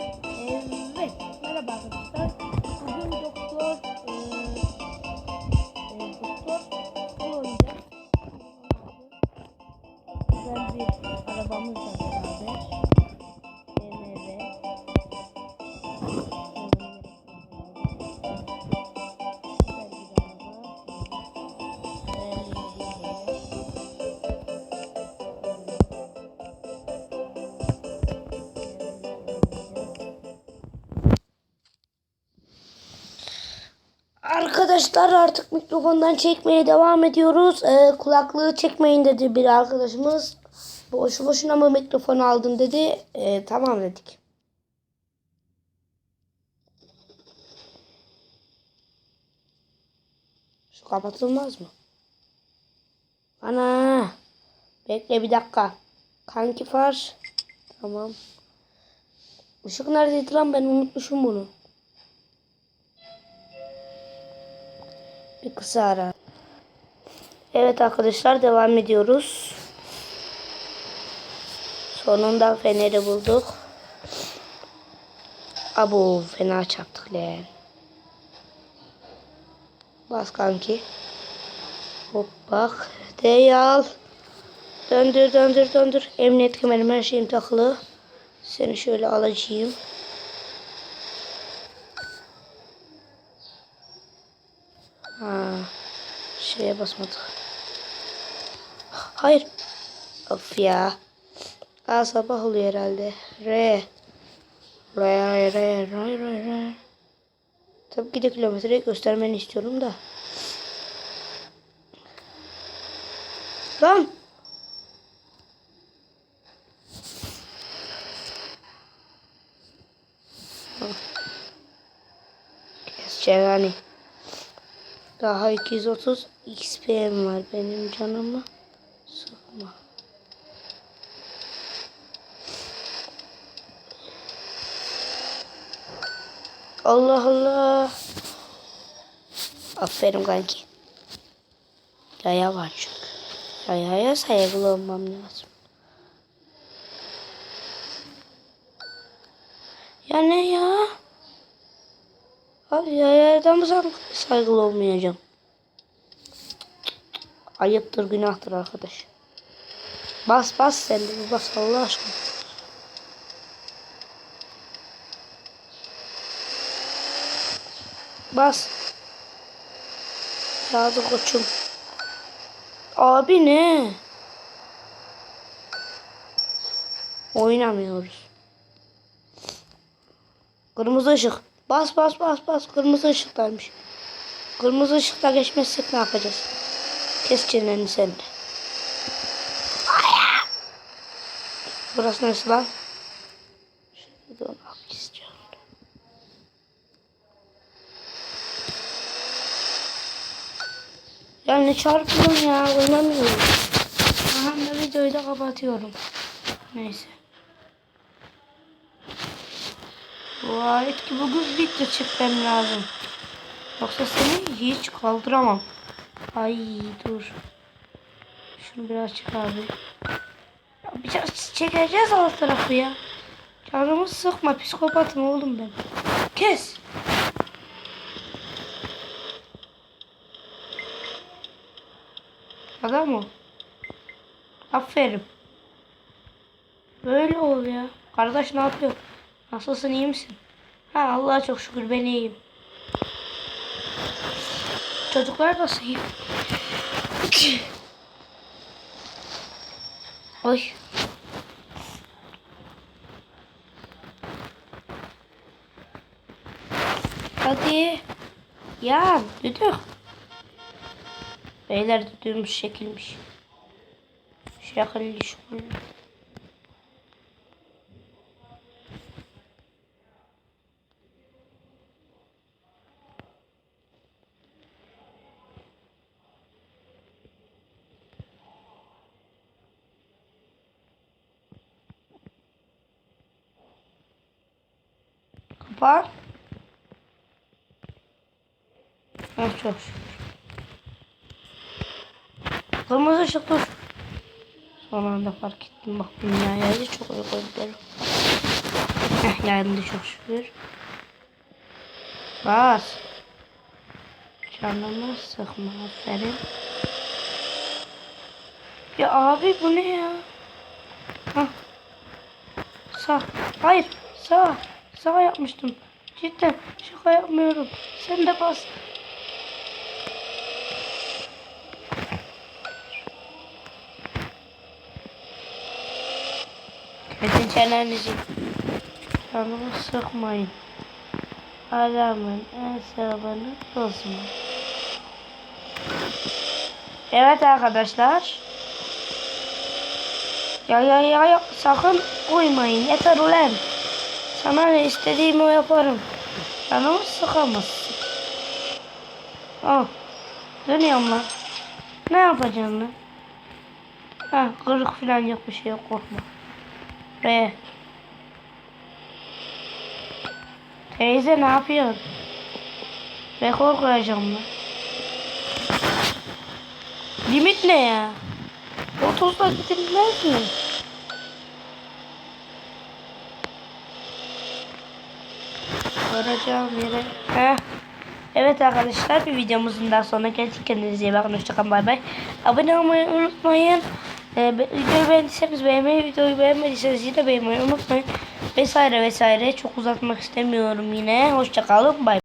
Evet, Arkadaşlar artık mikrofondan çekmeye devam ediyoruz. Ee, kulaklığı çekmeyin dedi bir arkadaşımız. Boşu boşuna mı mikrofon aldın dedi. Ee, tamam dedik. Şu kapatılmaz mı? Ana. Bekle bir dakika. Kanki far. Tamam. Işık neredeydi lan ben unutmuşum bunu. Kısa ara. Evet arkadaşlar devam ediyoruz. Sonunda feneri bulduk. Abo fena çarptık lan. Bas kanki. Hop bak. D'yi al. Döndür döndür döndür. Emniyet kemerim her şeyim takılı. Seni şöyle alacağım. Şeye basmadık. Hayır. Of ya. Aa, sabah oluyor herhalde. R. R, R, R, R, R. Tabii ki de kilometreyi göstermeni istiyorum da. Lan. Keseceğim hani. Daha 230 XP'm var benim canımı. Sıkma. Allah Allah. Aferin kanki. Yaya var çünkü. Yayaya saygılı olmam lazım. Ya ne ya? Yayadan mı sen saygılı olmayacağım? Ayıptır günahtır arkadaş. Bas bas sen de bas Allah aşkına. Bas. Yağdı koçum. Abi ne? Oynamıyoruz. Kırmızı ışık. Bas bas bas bas. Kırmızı ışıktaymış. Kırmızı ışıkta geçmezsek ne yapacağız? Kes çeneni sen de. Burası neresi lan? Şurada onu almak istiyorum. Ya ne çarpıyorsun ya? Oynamıyorum. Aha videoyu da kapatıyorum. Neyse. Vay ki bugün bitti çıkmam lazım. Yoksa seni hiç kaldıramam. Ay dur. Şunu biraz çık abi. Ya biraz çekeceğiz alt tarafı ya. Canımı sıkma psikopatım oğlum ben. Kes. Adam o. Aferin. Böyle ol ya. Kardeş ne yapıyor? Nasılsın iyi misin? Ha Allah'a çok şükür ben iyiyim. Çocuklar da iyi. Oy. Hadi. Ya düdük. Beyler düdüğümüz şekilmiş. Şekilli şükür. Kapat. Ah çok şükür. Kırmızı ışık dur. Son anda fark ettim bak dünyaya çok uygun giderim. Heh yandı çok şükür. Bas. Canımı sıkma aferin. Ya abi bu ne ya? Hah. Sağ. Hayır. Sağ. Sağ yapmıştım. Cidden şaka yapmıyorum. Sen de bas. Kesin çenenizi. Canımı sıkmayın. Adamın hesabını bozma. Evet arkadaşlar. Ya ya ya ya sakın uymayın. Yeter ulan. Sana ne istediğimi yaparım. Canımı sıkamazsın. Al. Dönüyorum lan. Ne yapacaksın lan? Ha kırık falan yok bir şey yok korkma. Be. Teyze ne yapıyorsun? Rekor koyacağım lan. Limit ne ya? 30'da gidilmez mi? Varacağım yere. Heh. Evet arkadaşlar bir videomuzun daha sonuna geldik. Kendinize iyi bakın. Hoşçakalın. Bay bay. Abone olmayı unutmayın. Ee, videoyu beğendiyseniz beğenmeyi, videoyu beğenmediyseniz yine beğenmeyi unutmayın. Vesaire vesaire. Çok uzatmak istemiyorum yine. Hoşçakalın. Bay.